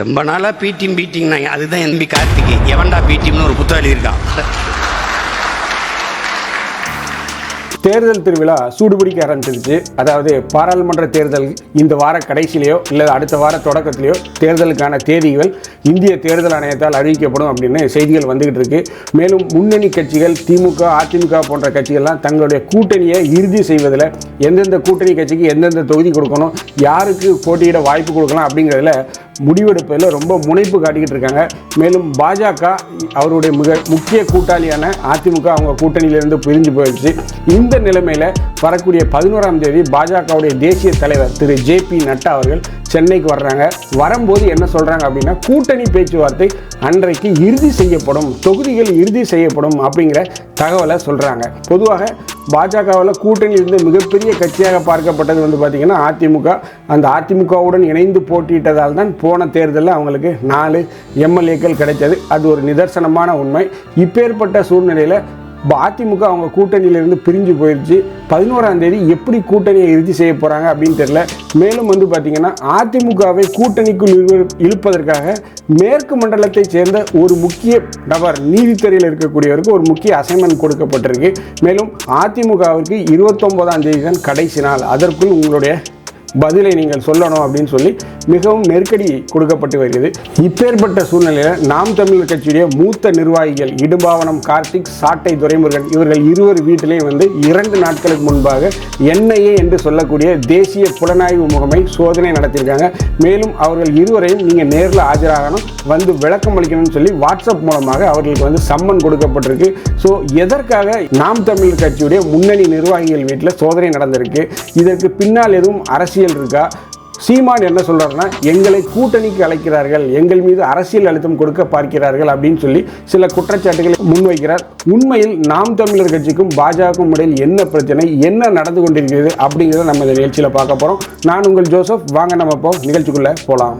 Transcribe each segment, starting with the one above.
ரொம்ப நாளாக பீட்டிங் பீட்டிங்னா அதுதான் என்பி கார்த்திகை. எவன்டா பி ஒரு புத்தகம் எழுதியிருக்கான் தேர்தல் திருவிழா சூடுபிடிக்க ஆரம்பிச்சிருச்சு. அதாவது பாராளுமன்ற தேர்தல் இந்த வார கடைசியிலையோ இல்லை அடுத்த வார தொடக்கத்திலேயோ தேர்தலுக்கான தேதிகள் இந்திய தேர்தல் ஆணையத்தால் அறிவிக்கப்படும் அப்படின்னு செய்திகள் வந்துகிட்டு இருக்கு. மேலும் முன்னணி கட்சிகள் திமுக அதிமுக போன்ற கட்சிகள்லாம் தங்களுடைய கூட்டணியை இறுதி செய்வதில் எந்தெந்த கூட்டணி கட்சிக்கு எந்தெந்த தொகுதி கொடுக்கணும் யாருக்கு போட்டியிட வாய்ப்பு கொடுக்கலாம் அப்படிங்கிறதுல முடிவெடுப்பதில் ரொம்ப முனைப்பு காட்டிக்கிட்டு இருக்காங்க. மேலும் பாஜக அவருடைய மிக முக்கிய கூட்டாளியான அதிமுக அவங்க கூட்டணியிலிருந்து பிரிஞ்சு போயிடுச்சு. இந்த நிலைமையில் வரக்கூடிய பதினோராம் தேதி பாஜகவுடைய தேசிய தலைவர் திரு ஜே பி நட்டா அவர்கள் சென்னைக்கு வர்றாங்க. வரும்போது என்ன சொல்கிறாங்க அப்படின்னா கூட்டணி பேச்சுவார்த்தை அன்றைக்கு இறுதி செய்யப்படும் தொகுதிகள் இறுதி செய்யப்படும் அப்படிங்கிற தகவலை சொல்கிறாங்க பொதுவாக பாஜகவில் கூட்டணி இருந்து மிகப்பெரிய கட்சியாக பார்க்கப்பட்டது வந்து பார்த்திங்கன்னா அதிமுக. அந்த அதிமுகவுடன் இணைந்து போட்டியிட்டதால் தான் போன தேர்தலில் அவங்களுக்கு நாலு எம்எல்ஏக்கள் கிடைத்தது. அது ஒரு நிதர்சனமான உண்மை. இப்பேற்பட்ட சூழ்நிலையில் இப்போ அதிமுக அவங்க கூட்டணியிலிருந்து பிரிஞ்சு போயிடுச்சு பதினோராம் தேதி எப்படி கூட்டணியை இறுதி செய்ய போகிறாங்க அப்படின்னு தெரியல. மேலும் வந்து பார்த்திங்கன்னா அதிமுகவை கூட்டணிக்குள் இழுப்பதற்காக மேற்கு மண்டலத்தைச் சேர்ந்த ஒரு முக்கிய நபர் நீதித்துறையில் இருக்கக்கூடியவருக்கு ஒரு முக்கிய அசைன்மெண்ட் கொடுக்கப்பட்டிருக்கு. மேலும் அதிமுகவிற்கு இருபத்தொம்போதாம் தேதி தான் கடைசி நாள். அதற்குள் உங்களுடைய பதிலை நீங்கள் சொல்லணும் அப்படின்னு சொல்லி மிகவும் நெருக்கடி கொடுக்கப்பட்டு வருகிறது. இப்பேற்பட்ட சூழ்நிலையில் நாம் தமிழர் கட்சியுடைய மூத்த நிர்வாகிகள் இடும்பாவனம் கார்த்திக் சாட்டை துரைமுருகன் இவர்கள் இருவர் வீட்டிலேயும் வந்து இரண்டு நாட்களுக்கு முன்பாக என்ஐஏ என்று சொல்லக்கூடிய தேசிய புலனாய்வு முகமை சோதனை நடத்தியிருக்காங்க. மேலும் அவர்கள் இருவரையும் நீங்கள் நேரில் ஆஜராகணும் வந்து விளக்கம் அளிக்கணும்னு சொல்லி வாட்ஸ்அப் மூலமாக அவர்களுக்கு வந்து சம்மன் கொடுக்கப்பட்டிருக்கு. ஸோ எதற்காக நாம் தமிழர் கட்சியுடைய முன்னணி நிர்வாகிகள் வீட்டில் சோதனை நடந்திருக்கு? இதற்கு பின்னால் எதுவும் அரசியல் இருக்கா? சீமான் என்ன சொல்கிறாருன்னா எங்களை கூட்டணிக்கு அழைக்கிறார்கள் எங்கள் மீது அரசியல் அழுத்தம் கொடுக்க பார்க்கிறார்கள் அப்படின்னு சொல்லி சில குற்றச்சாட்டுகளை முன்வைக்கிறார். உண்மையில் நாம் தமிழர் கட்சிக்கும் பாஜகவுக்கும் இடையில் என்ன பிரச்சனை என்ன நடந்து கொண்டிருக்கிறது அப்படிங்கிறத நம்ம இந்த நிகழ்ச்சியில் பார்க்க போகிறோம் நான் உங்கள் ஜோசப் வாங்க நம்ம இப்போ நிகழ்ச்சிக்குள்ளே போகலாம்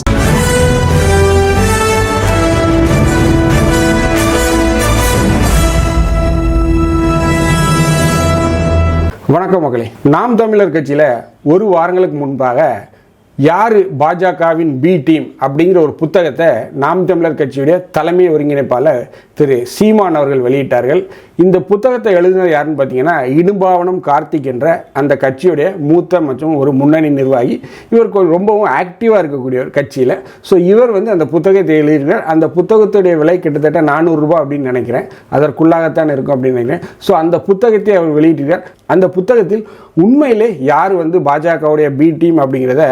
வணக்கம் மக்களே நாம் தமிழர் கட்சியில் ஒரு வாரங்களுக்கு முன்பாக யார் பாஜகவின் பி டீம் அப்படிங்கிற ஒரு புத்தகத்தை நாம் தமிழர் கட்சியுடைய தலைமை ஒருங்கிணைப்பாளர் திரு சீமான் அவர்கள் வெளியிட்டார்கள். இந்த புத்தகத்தை எழுதினர் யாருன்னு பார்த்தீங்கன்னா இடும்பாவனம் கார்த்திக் என்ற அந்த கட்சியுடைய மூத்த மற்றும் ஒரு முன்னணி நிர்வாகி. இவர் ரொம்பவும் ஆக்டிவாக இருக்கக்கூடிய ஒரு கட்சியில். ஸோ இவர் வந்து அந்த புத்தகத்தை எழுதினார் அந்த புத்தகத்துடைய விலை கிட்டத்தட்ட நானூறுரூபா அப்படின்னு நினைக்கிறேன். அதற்குள்ளாகத்தான் இருக்கும் அப்படின்னு நினைக்கிறேன். ஸோ அந்த புத்தகத்தை அவர் வெளியிட்டிருக்கார் அந்த புத்தகத்தில் உண்மையிலே யார் வந்து பாஜகவுடைய பி டீம் அப்படிங்கிறத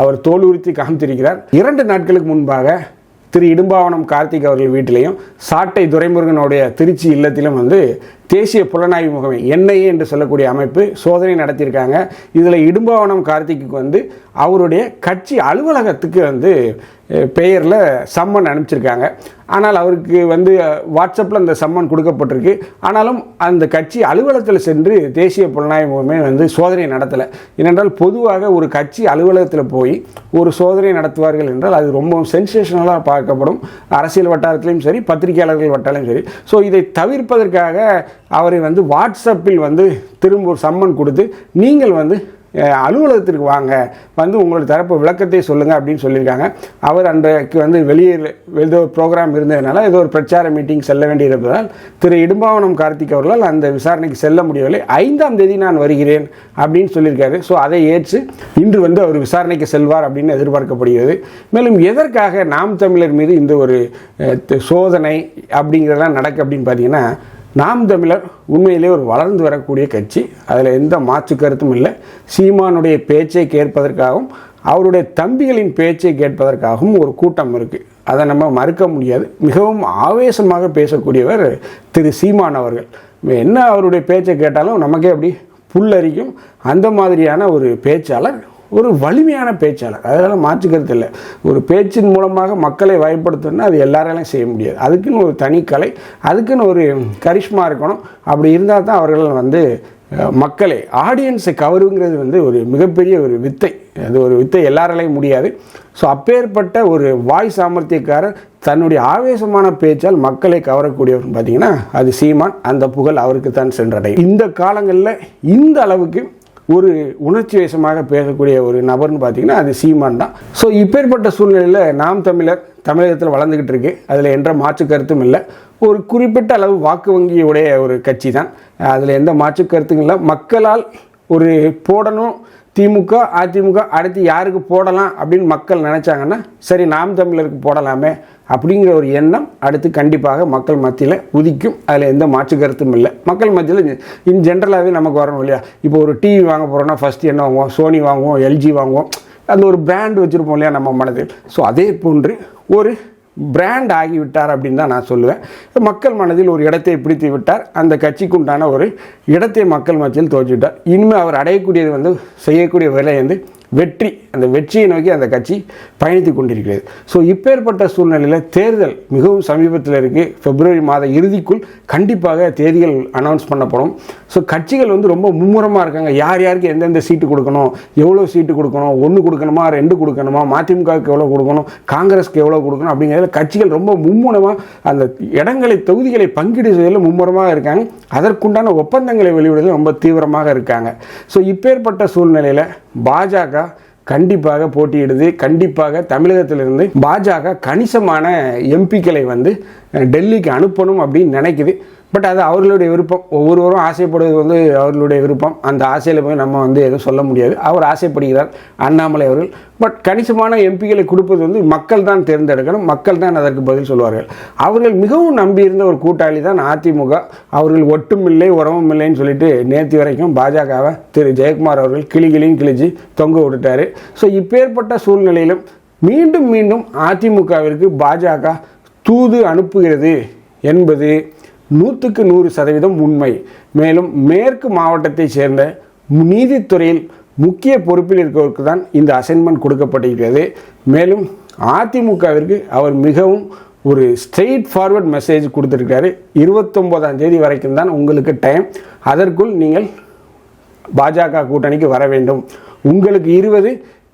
அவர் தோலுரித்து காமித்திருக்கிறார் இரண்டு நாட்களுக்கு முன்பாக திரு இடும்பாவனம் கார்த்திக் அவர்கள் வீட்டிலையும் சாட்டை துரைமுருகனுடைய திருச்சி இல்லத்திலும் வந்து தேசிய புலனாய்வு முகமை என்ஐஏ என்று சொல்லக்கூடிய அமைப்பு சோதனை நடத்தியிருக்காங்க. இதில் இடும்பாவனம் கார்த்திக்கு வந்து அவருடைய கட்சி அலுவலகத்துக்கு வந்து பெயரில் சம்மன் அனுப்பிச்சிருக்காங்க. ஆனால் அவருக்கு வந்து வாட்ஸ்அப்பில் அந்த சம்மன் கொடுக்கப்பட்டிருக்கு. ஆனாலும் அந்த கட்சி அலுவலகத்தில் சென்று தேசிய புலனாய்வு முகமை வந்து சோதனை நடத்தலை. ஏனென்றால் பொதுவாக ஒரு கட்சி அலுவலகத்தில் போய் ஒரு சோதனை நடத்துவார்கள் என்றால் அது ரொம்பவும் சென்சேஷனலாக பார்க்கப்படும். அரசியல் வட்டாரத்திலையும் சரி பத்திரிகையாளர்கள் வட்டாரத்திலும் சரி. ஸோ இதை தவிர்ப்பதற்காக அவரை வந்து வாட்ஸ்அப்பில் வந்து திரும்ப ஒரு சம்மன் கொடுத்து நீங்கள் வந்து அலுவலகத்திற்கு வாங்க. வந்து உங்களோட தரப்பு விளக்கத்தை சொல்லுங்கள் அப்படின்னு சொல்லியிருக்காங்க. அவர் அன்றைக்கு வந்து வெளியே ஏதோ ப்ரோக்ராம் இருந்ததுனால ஏதோ ஒரு பிரச்சார மீட்டிங் செல்ல வேண்டியிருப்பதால் திரு இடும்பாவனம் கார்த்திக் அவர்களால் அந்த விசாரணைக்கு செல்ல முடியவில்லை. ஐந்தாம் தேதி நான் வருகிறேன் அப்படின்னு சொல்லியிருக்காரு. ஸோ அதை ஏற்று இன்று வந்து அவர் விசாரணைக்கு செல்வார் அப்படின்னு எதிர்பார்க்கப்படுகிறது. மேலும் எதற்காக நாம் தமிழர் மீது இந்த ஒரு சோதனை அப்படிங்கிறதெல்லாம் நடக்கு அப்படின்னு பார்த்தீங்கன்னா நாம் தமிழர் உண்மையிலே ஒரு வளர்ந்து வரக்கூடிய கட்சி. அதில் எந்த மாற்று கருத்தும் இல்லை. சீமானுடைய பேச்சை கேட்பதற்காகவும் அவருடைய தம்பிகளின் பேச்சை கேட்பதற்காகவும் ஒரு கூட்டம் இருக்குது அதை நம்ம மறுக்க முடியாது. மிகவும் ஆவேசமாக பேசக்கூடியவர் திரு சீமான் அவர்கள். என்ன அவருடைய பேச்சை கேட்டாலும் நமக்கே அப்படி புல்லரிக்கும். அந்த மாதிரியான ஒரு பேச்சாளர் ஒரு வலிமையான பேச்சாளர். அதனால் மாற்றிக்கிறது இல்லை. ஒரு பேச்சின் மூலமாக மக்களை வயப்படுத்தணும்னா அது எல்லாராலையும் செய்ய முடியாது. அதுக்குன்னு ஒரு தனி கலை அதுக்குன்னு ஒரு கரிஷ்மா இருக்கணும். அப்படி இருந்தால் தான் அவர்கள் வந்து மக்களை ஆடியன்ஸை கவருங்கிறது வந்து ஒரு மிகப்பெரிய ஒரு வித்தை. அது ஒரு வித்தை எல்லாராலையும் முடியாது. ஸோ அப்பேற்பட்ட ஒரு வாய் சாமர்த்தியக்காரர் தன்னுடைய ஆவேசமான பேச்சால் மக்களை கவரக்கூடியவர் பார்த்தீங்கன்னா அது சீமான். அந்த புகழ் அவருக்கு தான் சென்றடையும். இந்த காலங்களில் இந்த அளவுக்கு ஒரு உணர்ச்சி வசமாக பேசக்கூடிய ஒரு நபர்னு பார்த்தீங்கன்னா அது சீமான் தான். ஸோ இப்பேற்பட்ட சூழ்நிலையில் நாம் தமிழர் தமிழகத்தில் வளர்ந்துக்கிட்டு இருக்கு. அதில் என்ற மாற்று கருத்தும் இல்லை. ஒரு குறிப்பிட்ட அளவு வாக்கு வங்கியுடைய ஒரு கட்சி தான். அதில் எந்த மாற்று கருத்தும் இல்லை. மக்களால் ஒரு போடணும் திமுக அதிமுக அடுத்து யாருக்கு போடலாம் அப்படின்னு மக்கள் நினச்சாங்கன்னா சரி நாம் தமிழருக்கு போடலாமே அப்படிங்கிற ஒரு எண்ணம் அடுத்து கண்டிப்பாக மக்கள் மத்தியில் உதிக்கும். அதில் எந்த மாற்று கருத்தும் இல்லை. மக்கள் மத்தியில் இன் ஜென்ரலாகவே நமக்கு வரணும் இல்லையா? இப்போ ஒரு டிவி வாங்க போகிறோன்னா ஃபஸ்ட்டு என்ன வாங்குவோம்? சோனி வாங்குவோம் எல்ஜி வாங்குவோம். அந்த ஒரு பிராண்ட் வச்சுருப்போம் இல்லையா நம்ம மனதில். ஸோ அதே போன்று ஒரு பிராண்ட் ஆகிவிட்டார் அப்படின்னு தான் நான் சொல்லுவேன். மக்கள் மனதில் ஒரு இடத்தை பிடித்து விட்டார். அந்த கட்சிக்கு உண்டான ஒரு இடத்தை மக்கள் மத்தியில் தோற்றிவிட்டார். இனிமேல் அவர் அடையக்கூடியது வந்து செய்யக்கூடிய விலை வந்து வெற்றி அந்த வெற்றியை நோக்கி அந்த கட்சி பயணித்து கொண்டிருக்கிறது. ஸோ இப்பேற்பட்ட சூழ்நிலையில் தேர்தல் மிகவும் சமீபத்தில் இருக்குது பிப்ரவரி மாத இறுதிக்குள் கண்டிப்பாக தேதிகள் அனௌன்ஸ் பண்ணப்படும். ஸோ கட்சிகள் வந்து ரொம்ப மும்முரமாக இருக்காங்க. யார் யாருக்கு எந்தெந்த சீட்டு கொடுக்கணும் எவ்வளோ சீட்டு கொடுக்கணும் ஒன்று கொடுக்கணுமா ரெண்டு கொடுக்கணுமா மதிமுகவுக்கு எவ்வளோ கொடுக்கணும் காங்கிரஸ்க்கு எவ்வளோ கொடுக்கணும் அப்படிங்கிறதுல கட்சிகள் ரொம்ப மும்முரமாக அந்த இடங்களை தொகுதிகளை பங்கீடு செய்வதில் மும்முரமாக இருக்காங்க. அதற்குண்டான ஒப்பந்தங்களை வெளியிடுவதில் ரொம்ப தீவிரமாக இருக்காங்க. ஸோ இப்பேற்பட்ட சூழ்நிலையில் பாஜக கண்டிப்பாக போட்டியிடுது. கண்டிப்பாக தமிழகத்திலிருந்து பாஜக கணிசமான எம்பிக்களை வந்து அஹ், டெல்லிக்கு அனுப்பணும் அப்படின்னு நினைக்குது. பட் அது அவர்களுடைய விருப்பம். ஒவ்வொருவரும் ஆசைப்படுவது வந்து அவர்களுடைய விருப்பம். அந்த ஆசையில் போய் நம்ம வந்து எதுவும் சொல்ல முடியாது. அவர் ஆசைப்படுகிறார் அண்ணாமலை அவர்கள். பட் கணிசமான எம்பிகளை கொடுப்பது வந்து மக்கள் தான் தேர்ந்தெடுக்கணும். மக்கள் தான் அதற்கு பதில் சொல்வார்கள். அவர்கள் மிகவும் நம்பியிருந்த ஒரு கூட்டாளி தான் அதிமுக. அவர்கள் ஒட்டுமில்லை உறவும் இல்லைன்னு சொல்லிட்டு நேற்று வரைக்கும் பாஜகவை திரு ஜெயக்குமார் அவர்கள் கிளி கிளியும் கிழிச்சு தொங்க விட்டுட்டார். ஸோ இப்பேற்பட்ட சூழ்நிலையிலும் மீண்டும் மீண்டும் அதிமுகவிற்கு பாஜக தூது அனுப்புகிறது என்பது நூற்றுக்கு நூறு சதவீதம் உண்மை. மேலும் மேற்கு மாவட்டத்தைச் சேர்ந்த நீதித்துறையில் முக்கிய பொறுப்பில் இருக்கவருக்கு தான் இந்த அசைன்மெண்ட் கொடுக்கப்பட்டிருக்கிறது. மேலும் அதிமுகவிற்கு அவர் மிகவும் ஒரு ஸ்ட்ரெயிட் ஃபார்வர்ட் மெசேஜ் கொடுத்துருக்காரு இருபத்தொம்போதாம் தேதி வரைக்கும் தான் உங்களுக்கு டைம் அதற்குள் நீங்கள் பாஜக கூட்டணிக்கு வர வேண்டும். உங்களுக்கு இருபது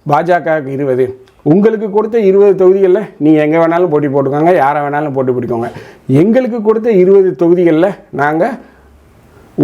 பாஜகவுக்கு இருபது. உங்களுக்கு கொடுத்த இருபது தொகுதிகளில் நீங்கள் எங்கே வேணாலும் போட்டி போட்டுக்கோங்க யாரை வேணாலும் போட்டி பிடிக்கோங்க. எங்களுக்கு கொடுத்த இருபது தொகுதிகளில் நாங்கள்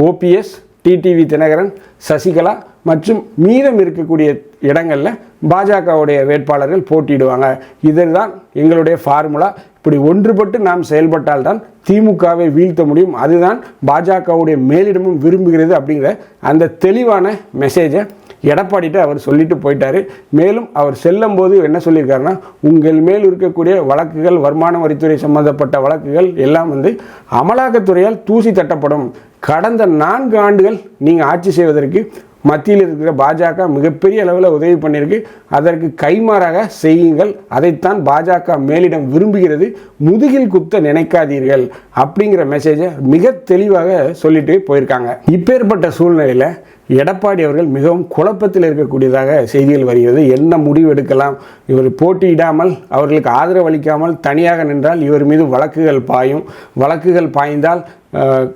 ஓபிஎஸ் டிடிவி தினகரன் சசிகலா மற்றும் மீதம் இருக்கக்கூடிய இடங்களில் பாஜகவுடைய வேட்பாளர்கள் போட்டியிடுவாங்க. இதுதான் எங்களுடைய ஃபார்முலா இப்படி ஒன்றுபட்டு நாம் செயல்பட்டால்தான் திமுகவை வீழ்த்த முடியும். அதுதான் பாஜகவுடைய மேலிடமும் விரும்புகிறது அப்படிங்கிற அந்த தெளிவான மெசேஜை எடப்பாடிட்ட அவர் சொல்லிட்டு போயிட்டாரு. மேலும் அவர் செல்லும் போது என்ன சொல்லியிருக்காருன்னா உங்கள் மேல் இருக்கக்கூடிய வழக்குகள் வருமான வரித்துறை சம்பந்தப்பட்ட வழக்குகள் எல்லாம் வந்து அமலாக்கத்துறையால் தூசி தட்டப்படும். கடந்த நான்கு ஆண்டுகள் நீங்கள் ஆட்சி செய்வதற்கு மத்தியில் இருக்கிற பாஜக மிகப்பெரிய அளவில் உதவி பண்ணியிருக்கு. அதற்கு கைமாறாக செய்யுங்கள். அதைத்தான் பாஜக மேலிடம் விரும்புகிறது. முதுகில் குத்த நினைக்காதீர்கள். அப்படிங்கிற மெசேஜை மிக தெளிவாக சொல்லிட்டு போயிருக்காங்க. இப்பேற்பட்ட சூழ்நிலையில் எடப்பாடி அவர்கள் மிகவும் குழப்பத்தில் இருக்கக்கூடியதாக செய்திகள் வருகிறது. என்ன முடிவு எடுக்கலாம்? இவர் போட்டியிடாமல் அவர்களுக்கு ஆதரவு அளிக்காமல் தனியாக நின்றால் இவர் மீது வழக்குகள் பாயும். வழக்குகள் பாய்ந்தால்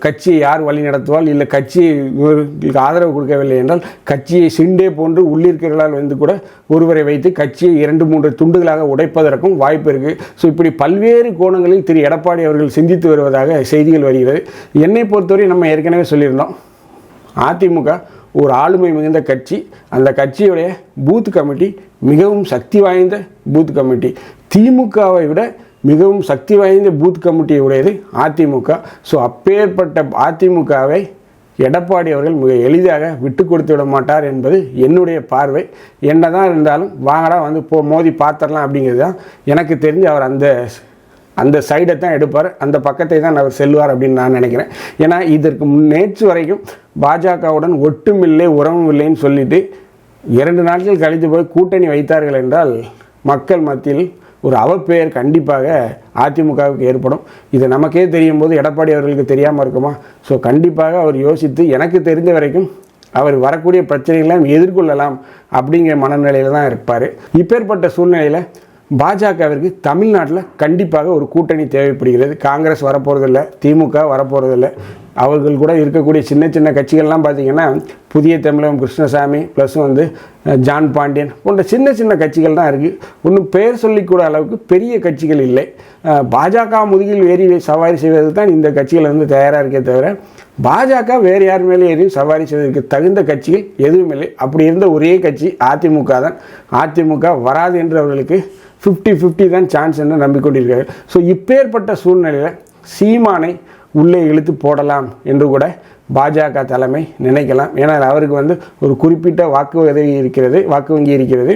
கட்சியை யார் வழி நடத்துவால் இல்லை கட்சி இவர்களுக்கு ஆதரவு கொடுக்கவில்லை என்றால் கட்சியை சிண்டே போன்று உள்ளிருக்கிறவர்களால் வந்து கூட ஒருவரை வைத்து கட்சியை இரண்டு மூன்று துண்டுகளாக உடைப்பதற்கும் வாய்ப்பு இருக்குது ஸோ இப்படி பல்வேறு கோணங்களில் திரு எடப்பாடி அவர்கள் சிந்தித்து வருவதாக செய்திகள் வருகிறது. என்னை பொறுத்தவரை நம்ம ஏற்கனவே சொல்லியிருந்தோம். அதிமுக ஒரு ஆளுமை மிகுந்த கட்சி. அந்த கட்சியுடைய பூத் கமிட்டி மிகவும் சக்தி வாய்ந்த பூத் கமிட்டி. திமுகவை விட மிகவும் சக்தி வாய்ந்த பூத் கமிட்டி உடையது அதிமுக. ஸோ அப்பேற்பட்ட அதிமுகவை எடப்பாடி அவர்கள் மிக எளிதாக விட்டு கொடுத்து விட மாட்டார் என்பது என்னுடைய பார்வை. என்னதான் இருந்தாலும் வாங்கடா வந்து போ மோதி பார்த்துடலாம் அப்படிங்கிறது தான் எனக்கு தெரிஞ்சு அவர் அந்த அந்த சைடை தான் எடுப்பார். அந்த பக்கத்தை தான் அவர் செல்வார் அப்படின்னு நான் நினைக்கிறேன். ஏன்னா இதற்கு நேற்று வரைக்கும் பாஜகவுடன் ஒட்டுமில்லை உறவும் இல்லைன்னு சொல்லிட்டு இரண்டு நாட்கள் கழித்து போய் கூட்டணி வைத்தார்கள் என்றால் மக்கள் மத்தியில் ஒரு அவப்பெயர் கண்டிப்பாக அதிமுகவுக்கு ஏற்படும். இது நமக்கே தெரியும் போது எடப்பாடி அவர்களுக்கு தெரியாமல் இருக்குமா? ஸோ கண்டிப்பாக அவர் யோசித்து எனக்கு தெரிந்த வரைக்கும் அவர் வரக்கூடிய பிரச்சனைகளை எதிர்கொள்ளலாம் அப்படிங்கிற மனநிலையில் தான் இருப்பார். இப்பேற்பட்ட சூழ்நிலையில் பாஜகவிற்கு தமிழ்நாட்டில் கண்டிப்பாக ஒரு கூட்டணி தேவைப்படுகிறது. காங்கிரஸ் வரப்போகிறதில்ல திமுக வரப்போகிறதில்ல அவர்கள் கூட இருக்கக்கூடிய சின்ன சின்ன கட்சிகள்லாம் பார்த்தீங்கன்னா புதிய தமிழகம் கிருஷ்ணசாமி ப்ளஸ் வந்து ஜான் பாண்டியன் போன்ற சின்ன சின்ன கட்சிகள் தான் இருக்குது ஒன்றும் பெயர் சொல்லிக்கூட அளவுக்கு பெரிய கட்சிகள் இல்லை. பாஜக முதுகில் ஏறி சவாரி செய்வதற்கு தான் இந்த கட்சிகள் வந்து தயாராக இருக்கே தவிர பாஜக வேறு யார் மேலே ஏறியும் சவாரி செய்வதற்கு தகுந்த கட்சிகள் எதுவும் இல்லை. அப்படி இருந்த ஒரே கட்சி அதிமுக தான். அதிமுக வராது என்று அவர்களுக்கு ஃபிஃப்டி ஃபிஃப்டி தான் சான்ஸ் என்று நம்பிக்கொண்டிருக்கிறார்கள். ஸோ இப்பேற்பட்ட சூழ்நிலையில் சீமானை உள்ளே இழுத்து போடலாம் என்று கூட பாஜக தலைமை நினைக்கலாம். ஏன்னா அவருக்கு வந்து ஒரு குறிப்பிட்ட வாக்கு உதவி இருக்கிறது வாக்கு வங்கி இருக்கிறது.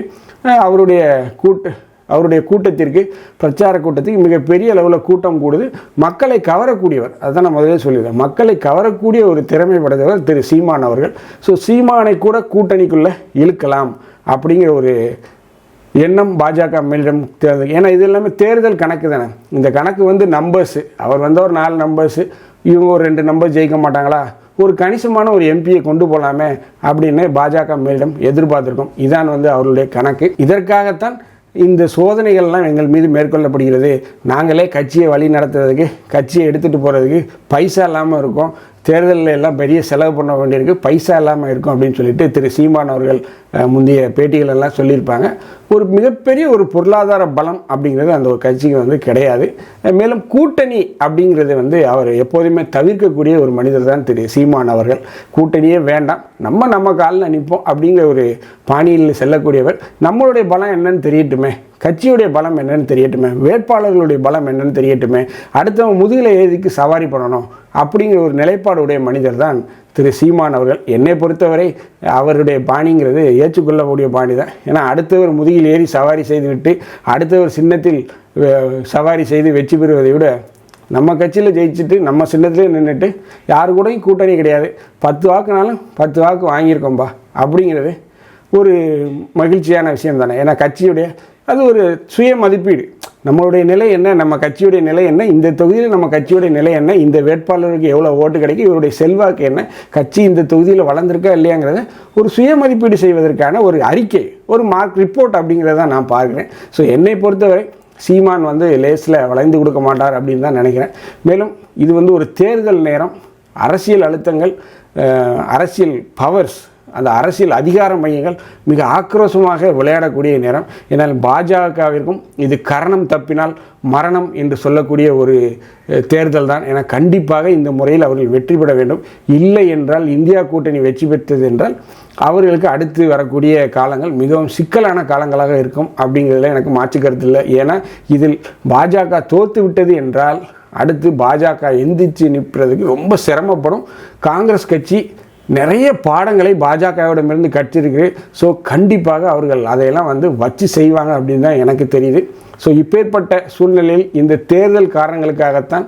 அவருடைய கூட்டு அவருடைய கூட்டத்திற்கு பிரச்சார கூட்டத்துக்கு மிகப்பெரிய அளவில் கூட்டம் கூடுது. மக்களை கவரக்கூடியவர் அதுதான் நான் முதலே சொல்லிடுறேன் மக்களை கவரக்கூடிய ஒரு திறமை படைத்தவர் திரு சீமான் அவர்கள். ஸோ சீமானை கூட கூட்டணிக்குள்ளே இழுக்கலாம் அப்படிங்கிற ஒரு எண்ணம் பாஜக மேலிடம் தேர்தல். ஏன்னா இது எல்லாமே தேர்தல் கணக்கு தானே. இந்த கணக்கு வந்து நம்பர்ஸு அவர் வந்து ஒரு நாலு நம்பர்ஸு இவங்க ஒரு ரெண்டு நம்பர் ஜெயிக்க மாட்டாங்களா? ஒரு கணிசமான ஒரு எம்பியை கொண்டு போகலாமே அப்படின்னு பாஜக மேலிடம் எதிர்பார்த்துருக்கோம். இதான் வந்து அவர்களுடைய கணக்கு. இதற்காகத்தான் இந்த சோதனைகள்லாம் எங்கள் மீது மேற்கொள்ளப்படுகிறது. நாங்களே கட்சியை வழி நடத்துறதுக்கு கட்சியை எடுத்துகிட்டு போகிறதுக்கு பைசா இல்லாமல் இருக்கோம். தேர்தலில் எல்லாம் பெரிய செலவு பண்ண வேண்டியிருக்கு. பைசா இல்லாமல் இருக்கும் அப்படின்னு சொல்லிட்டு திரு சீமான் அவர்கள் முந்தைய பேட்டிகள் எல்லாம் சொல்லியிருப்பாங்க. ஒரு மிகப்பெரிய ஒரு பொருளாதார பலம் அப்படிங்கிறது அந்த ஒரு கட்சிக்கு வந்து கிடையாது. மேலும் கூட்டணி அப்படிங்கிறது வந்து அவர் எப்போதுமே தவிர்க்கக்கூடிய ஒரு மனிதர் தான் திரு சீமான் அவர்கள். கூட்டணியே வேண்டாம். நம்ம நம்ம காலில் நிற்போம் அப்படிங்கிற ஒரு பாணியில் செல்லக்கூடியவர். நம்மளுடைய பலம் என்னன்னு தெரியட்டுமே? கட்சியுடைய பலம் என்னன்னு தெரியட்டுமே? வேட்பாளர்களுடைய பலம் என்னன்னு தெரியட்டுமே? அடுத்தவங்க முதுகில் ஏதிக்கு சவாரி பண்ணணும். அப்படிங்கிற ஒரு நிலைப்பாடுடைய மனிதர் தான் திரு சீமான் அவர்கள். என்னை பொறுத்தவரை அவருடைய பாணிங்கிறது ஏற்றுக்கொள்ளக்கூடிய பாணி தான் ஏன்னா அடுத்தவர் முதுகில் ஏறி சவாரி செய்துவிட்டு அடுத்தவர் சின்னத்தில் சவாரி செய்து வெற்றி பெறுவதை விட நம்ம கட்சியில் ஜெயிச்சுட்டு நம்ம சின்னத்துலேயே நின்றுட்டு யாரு கூடயும் கூட்டணி கிடையாது. பத்து வாக்குனாலும் பத்து வாக்கு வாங்கியிருக்கோம்பா. அப்படிங்கிறது ஒரு மகிழ்ச்சியான விஷயம் தானே ஏன்னா கட்சியுடைய அது ஒரு சுய மதிப்பீடு. நம்மளுடைய நிலை என்ன? நம்ம கட்சியுடைய நிலை என்ன? இந்த தொகுதியில் நம்ம கட்சியுடைய நிலை என்ன? இந்த வேட்பாளருக்கு எவ்வளோ ஓட்டு கிடைக்கும்? இவருடைய செல்வாக்கு என்ன? கட்சி இந்த தொகுதியில் வளர்ந்துருக்கா இல்லையாங்கிறத ஒரு சுய மதிப்பீடு செய்வதற்கான ஒரு அறிக்கை ஒரு மார்க் ரிப்போர்ட் அப்படிங்கிறத நான் பார்க்குறேன். ஸோ என்னை பொறுத்தவரை சீமான் வந்து லேஸில் வளைந்து கொடுக்க மாட்டார் அப்படின்னு தான் நினைக்கிறேன். மேலும் இது வந்து ஒரு தேர்தல் நேரம் அரசியல் அழுத்தங்கள் அரசியல் பவர்ஸ் அந்த அரசியல் அதிகார மையங்கள் மிக ஆக்ரோஷமாக விளையாடக்கூடிய நேரம். என்னால் பாஜகவிற்கும் இது கரணம் தப்பினால் மரணம் என்று சொல்லக்கூடிய ஒரு தேர்தல் தான். என கண்டிப்பாக இந்த முறையில் அவர்கள் வெற்றி பெற வேண்டும். இல்லை என்றால் இந்தியா கூட்டணி வெற்றி பெற்றது என்றால் அவர்களுக்கு அடுத்து வரக்கூடிய காலங்கள் மிகவும் சிக்கலான காலங்களாக இருக்கும் அப்படிங்கிறதுல எனக்கு மாற்று கருத்து இல்லை. ஏன்னா இதில் பாஜக தோத்து விட்டது என்றால் அடுத்து பாஜக எந்திரிச்சு நிற்பதுக்கு ரொம்ப சிரமப்படும். காங்கிரஸ் கட்சி நிறைய பாடங்களை பாஜகவிடமிருந்து கற்றிருக்கு ஸோ கண்டிப்பாக அவர்கள் அதையெல்லாம் வந்து வச்சு செய்வாங்க அப்படின்னு தான் எனக்கு தெரியுது. ஸோ இப்பேற்பட்ட சூழ்நிலையில் இந்த தேர்தல் காரணங்களுக்காகத்தான்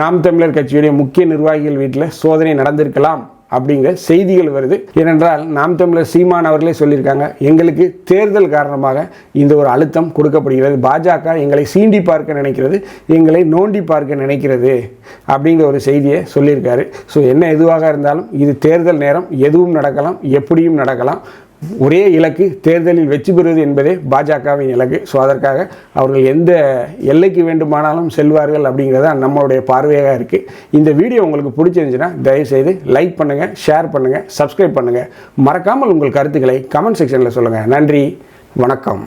நாம் தமிழர் கட்சியுடைய முக்கிய நிர்வாகிகள் வீட்டில் சோதனை நடந்திருக்கலாம். அப்படிங்கிற செய்திகள் வருது. ஏனென்றால் நாம் தமிழர் சீமான் அவர்களே சொல்லியிருக்காங்க எங்களுக்கு தேர்தல் காரணமாக இந்த ஒரு அழுத்தம் கொடுக்கப்படுகிறது. பாஜக எங்களை சீண்டி பார்க்க நினைக்கிறது எங்களை நோண்டி பார்க்க நினைக்கிறது அப்படிங்கிற ஒரு செய்தியை சொல்லியிருக்காரு. ஸோ என்ன எதுவாக இருந்தாலும் இது தேர்தல் நேரம் எதுவும் நடக்கலாம் எப்படியும் நடக்கலாம். ஒரே இலக்கு தேர்தலில் வெற்றி பெறுவது என்பதே பாஜகவின் இலக்கு. ஸோ அதற்காக அவர்கள் எந்த எல்லைக்கு வேண்டுமானாலும் செல்வார்கள் அப்படிங்கிறத நம்மளுடைய பார்வையாக இருக்குது இந்த வீடியோ உங்களுக்கு பிடிச்சிருந்துச்சுன்னா தயவுசெய்து லைக் பண்ணுங்கள் ஷேர் பண்ணுங்கள் சப்ஸ்கிரைப் பண்ணுங்கள் மறக்காமல் உங்கள் கருத்துக்களை கமெண்ட் செக்ஷனில் சொல்லுங்கள் நன்றி வணக்கம்.